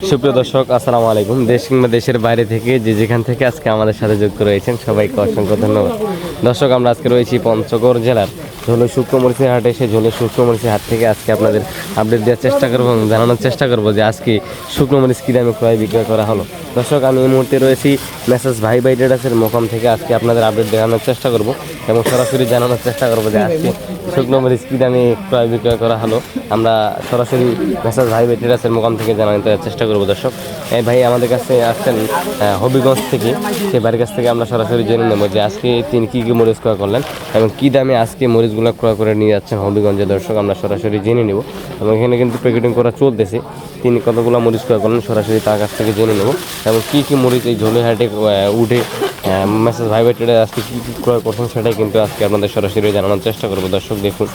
সুপ্রিয় দর্শক, আসসালামু আলাইকুম। দেশ কিংবা দেশের বাইরে থেকে যে যেখান থেকে আজকে আমাদের সাথে যুক্ত রয়েছেন, সবাইকে অসংখ্য ধন্যবাদ। দর্শক, আমরা আজকে রয়েছি পঞ্চগড় জেলার ঝোলে শুক্রমরিচের হাটে এসে ঝোলে শুক্রমরিচের হাট থেকে আজকে আপনাদের আপডেট দেওয়ার চেষ্টা করব এবং জানানোর চেষ্টা করব যে আজকে শুক্রমরিচ কী দামে ক্রয় বিক্রয় করা হলো। দর্শক, আমি এই মুহূর্তে রয়েছি মেসেজ ভাই ভাই ডেটাসের মোকাম থেকে আজকে আপনাদের আপডেট দেখানোর চেষ্টা করব এবং সরাসরি জানানোর চেষ্টা করব যে আজকে শুকনো মরিচ কী দামে ক্রয় বিক্রয় করা হলো। আমরা সরাসরি মেসেজ ভাই ভাই ডেটাসের মোকাম থেকে জানাতে চেষ্টা করব দর্শক। এই ভাই আমাদের কাছে আসছেন হবিগঞ্জ থেকে। সেই বাড়ির কাছ থেকে আমরা সরাসরি জেনে নেব যে আজকে তিনি কী কী মরিচ ক্রয় করলেন এবং কী দামে আজকে মরিচগুলো ক্রয় করে নিয়ে যাচ্ছেন হবিগঞ্জের দর্শক, আমরা সরাসরি জেনে নেব। এবং এখানে কিন্তু প্যাকেটিং করা চলতেছে। তিনি কতগুলো মরিচ ক্রয় করলেন সরাসরি তার কাছ থেকে জেনে নেব। এবং কী কী মরিচ এই ঝোলে হাটে উঠে মেসেজ ভাই আজকে কী কী ক্রয় করছেন সেটাই কিন্তু আজকে আপনাদের সরাসরি জানানোর চেষ্টা করব। দর্শক, দেখুন,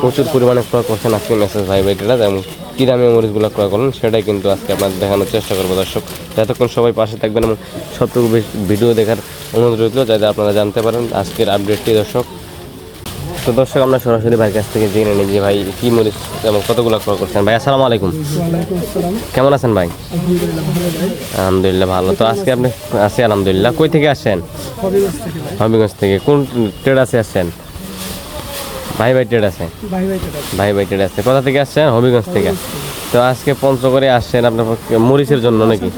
প্রচুর পরিমাণে ক্রয় করছেন আজকে মেসেজ ভাই এবং কী দামে মরিচগুলো ক্রয় করলেন সেটাই কিন্তু আজকে আপনাদের দেখানোর চেষ্টা করব। দর্শক, যতক্ষণ সবাই পাশে থাকবেন এবং বেশ ভিডিও দেখার অনুরোধ রইল, যাতে আপনারা জানতে পারেন আজকের আপডেটটি দর্শক তো দর্শক আমরা সরাসরি ভাইয়ের কাছ থেকে জেনে নিই যে ভাই কি মরিচ এবং কতগুলো ক্রয় করছেন। ভাই আসসালামু আলাইকুম। কেমন আছেন ভাই? আলহামদুলিল্লাহ ভালো। তো আজকে আপনি আছি আলহামদুলিল্লাহ। কই থেকে আসছেন? হবিগঞ্জ থেকে। কোন ট্রেড আছে আসছেন? ভাই ভাই ট্রেড আছে? ভাই ভাই ভাই ভাই ট্রেড আছে। কোথা থেকে আসছেন? হবিগঞ্জ থেকে। তো আজকে পঞ্চগড়ে আসছেন আপনার পক্ষে মরিচের জন্য নাকি?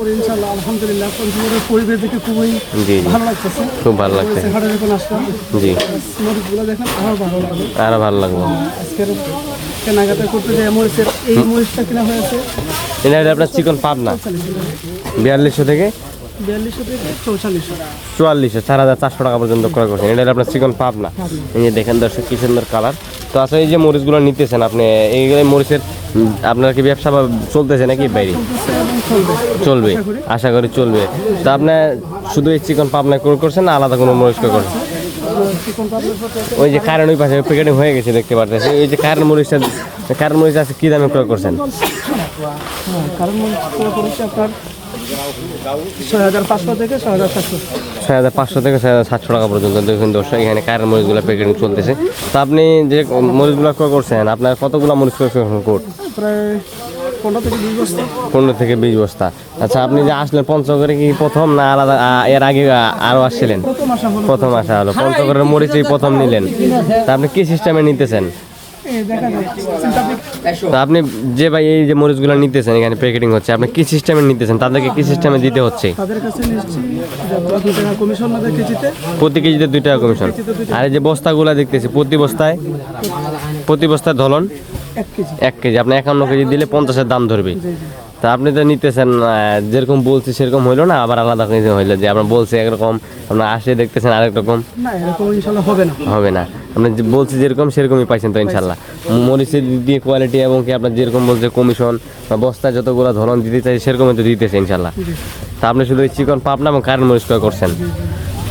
আলহামদুলিল্লাহ পঞ্চগড়ের পরিবেশ দেখে খুবই জি জি। ভালো লাগতেছে। খুব ভালো লাগছে। জি। মরিচগুলো দেখেন আরও ভালো লাগল। আরও ভালো লাগল। আজকের কেনাকাটা করতে যে মরিচের এই মরিচটা কেনা হয়েছে। এটা আপনার চিকন পাবনা। বিয়াল্লিশশো থেকে? চুয়াল্লিশশো চার হাজার চারশো টাকা পর্যন্ত ক্রয় করছেন। এটা আপনার চিকন পাবনা। এই যে দেখেন দর্শক কি সুন্দর কালার। তো আসলে এই যে মরিচগুলো নিতেছেন আপনি এইগুলো মরিচের আপনার কি ব্যবসা চলতেছে নাকি বাইরে? চলবে, আশা করি চলবে। তা আপনার শুধু এই চিকন পাবনা করছেন না আলাদা কোনো মরিচ ক্রয় করছেন? ওই যে কারণ ওই পাশে প্যাকেটিং হয়ে গেছে দেখতে পারতেছি। ওই যে কারণ মরিচটা কারণ মরিচ আছে কী দামে ক্রয় করছেন? কারণ মরিচ করেছে আপনার ছয় হাজার পাঁচশো থেকে ছয় হাজার সাতশো। ছয় হাজার পাঁচশো থেকে ছয় হাজার সাতশো টাকা পর্যন্ত দেখুন দর্শক এখানে কারেন্ট মরিচগুলো প্যাকেটিং চলতেছে। তো আপনি যে মরিচগুলো ক্রয় করছেন আপনার কতগুলো মরিচ ক্রয় কোট? প্রায় পনেরো থেকে বিশ বস্তা। আচ্ছা আপনি যে আসলেন পঞ্চগড়ে কি প্রথম না আলাদা এর আগে আ- আরও আসছিলেন? প্রথম আসা হলো। প্রথম আসা হলো। পঞ্চগড়ের মরিচই প্রথম নিলেন। তা আপনি কি সিস্টেমে নিতেছেন? তা আপনি যে ভাই এই যে মরিচগুলো নিতেছেন এখানে প্যাকেটিং হচ্ছে আপনি কি সিস্টেমে নিতেছেন? তাদেরকে কি সিস্টেমে দিতে হচ্ছে? তাদের কাছে নিচ্ছি যত দু টাকা কমিশন না প্রতি কেজিতে দুই টাকা কমিশন আর এই যে বস্তাগুলো দেখতেছি প্রতি বস্তায়? প্রতি বস্তায় ধলন? এক কেজি। আপনি একান্ন কেজি দিলে পঞ্চাশের দাম ধরবে। তা আপনি তো নিতেছেন যেরকম বলছি সেরকম হইল না আবার আলাদা হইল যে আপনার বলছে একরকম আপনার আসে দেখতেছেন আরেক রকম? না এরকম ইনশাল্লাহ হবে না। হবে না। আপনি যে বলছি যেরকম সেরকমই পাইছেন তো ইনশাল্লাহ। মরিচের দিয়ে কোয়ালিটি এবং কি আপনার যেরকম বলছে কমিশন বা বস্তা যতগুলো ধরন দিতে চাই সেরকমই তো দিতেছে ইনশাল্লাহ। তা আপনি শুধু চিকন পাপনা এবং কারেন্ট মরিচ ক্রয় করছেন।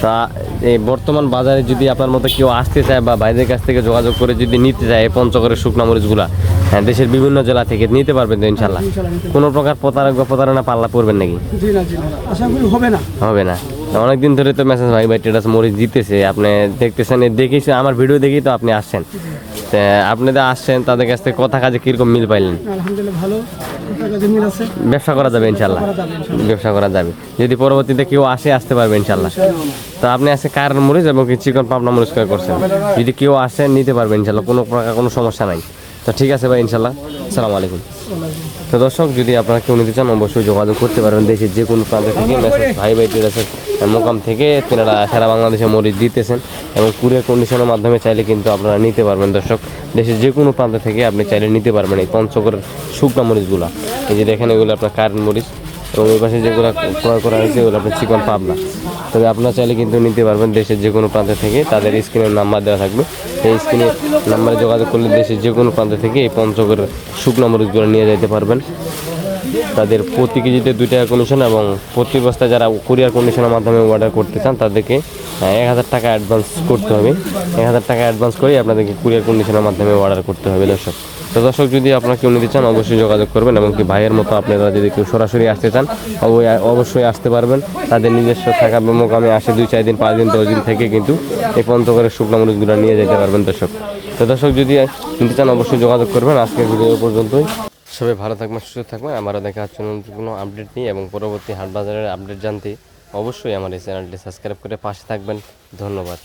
তা এই বর্তমান বাজারে যদি আপনার মতো কেউ আসতে চায় বা বাইরের কাছ থেকে যোগাযোগ করে যদি নিতে চায় এই পঞ্চগড়ের শুকনা মরিচগুলা হ্যাঁ দেশের বিভিন্ন জেলা থেকে নিতে পারবেন তো ইনশাল্লাহ কোনো প্রকার প্রতারক বা প্রতারণা পাল্লা পড়বেন নাকি? জি না জি না আশা করি হবে না। হবে না। অনেকদিন ধরে তো মেসেজ ভাই ভাই টেটাস মরিচ দিতেছে আপনি দেখতেছেন দেখেছি আমার ভিডিও দেখেই তো আপনি আসছেন। আপনি তো আসছেন তাদের কাছ থেকে কথা কাজে কীরকম মিল পাইলেন? ব্যবসা করা যাবে ইনশাল্লাহ করা যাবে ইনশাল্লাহ। ব্যবসা করা যাবে। যদি পরবর্তীতে কেউ আসে আসতে পারবে ইনশাল্লাহ তো আপনি আছে কারেন্ট মরিচ এবং চিকন পাবনা মরিচ করে করছেন? যদি কেউ আসে নিতে পারবে ইনশাল্লাহ কোনো প্রকার কোনো সমস্যা নাই। তো ঠিক আছে ভাই, ইনশাল্লাহ। সালাম আলাইকুম। তো দর্শক, যদি আপনারা কেউ নিতে চান, অবশ্যই যোগাযোগ করতে পারবেন দেশের যে কোনো প্রান্ত থেকে, মেসেজ ভাই ভাই টেরাসের মোকাম থেকে তেনারা সারা বাংলাদেশে মরিচ দিতেছেন এবং কুরিয়ার কন্ডিশনের মাধ্যমে চাইলে কিন্তু আপনারা নিতে পারবেন দর্শক। দেশের যে কোনো প্রান্ত থেকে আপনি চাইলে নিতে পারবেন এই পঞ্চগড়ের শুকনা মরিচগুলো। এই যে দেখেন এগুলো আপনার কারেন্ট মরিচ। এবং ওই পাশে যেগুলো ক্রয় করা হয়েছে, ওগুলো আপনার চিকন পাবনা। তবে আপনারা চাইলে কিন্তু নিতে পারবেন দেশের যে কোনো প্রান্ত থেকে। তাদের স্ক্রিনের নাম্বার দেওয়া থাকবে। সেই স্ক্রিনের নাম্বারে যোগাযোগ করলে দেশের যে কোনো প্রান্ত থেকে এই পঞ্চগড়ের শুকনো মরিচগুলো নিয়ে যেতে পারবেন। তাদের প্রতি কেজিতে দুই টাকা কমিশন এবং প্রতি বস্তায় যারা কুরিয়ার কন্ডিশনের মাধ্যমে অর্ডার করতে চান, তাদেরকে এক হাজার টাকা অ্যাডভান্স করতে হবে। এক হাজার টাকা অ্যাডভান্স করে আপনাদেরকে কুরিয়ার কন্ডিশনের মাধ্যমে অর্ডার করতে হবে, দর্শক। তো দর্শক, যদি আপনারা কেউ নিতে চান, অবশ্যই যোগাযোগ করবেন এবং কি ভাইয়ের মতো আপনারা যদি কেউ সরাসরি আসতে চান অবশ্যই আসতে পারবেন। তাদের নিজস্ব থাকা মোকামে আসে দুই, চার দিন, পাঁচ দিন, দশ দিন থেকে কিন্তু এই পঞ্চগড়ের শুকনো মরিচগুলো নিয়ে যেতে পারবেন, দর্শক। তো দর্শক, যদি নিতে চান, অবশ্যই যোগাযোগ করবেন। আজকের ভিডিও পর্যন্তই। সবাই ভালো থাকবেন, সুস্থ থাকবেন। আমারও দেখা হচ্ছে কোনো আপডেট নিয়ে এবং পরবর্তী হাট বাজারের আপডেট জানতে অবশ্যই আমার এই চ্যানেলটি সাবস্ক্রাইব করে পাশে থাকবেন। ধন্যবাদ।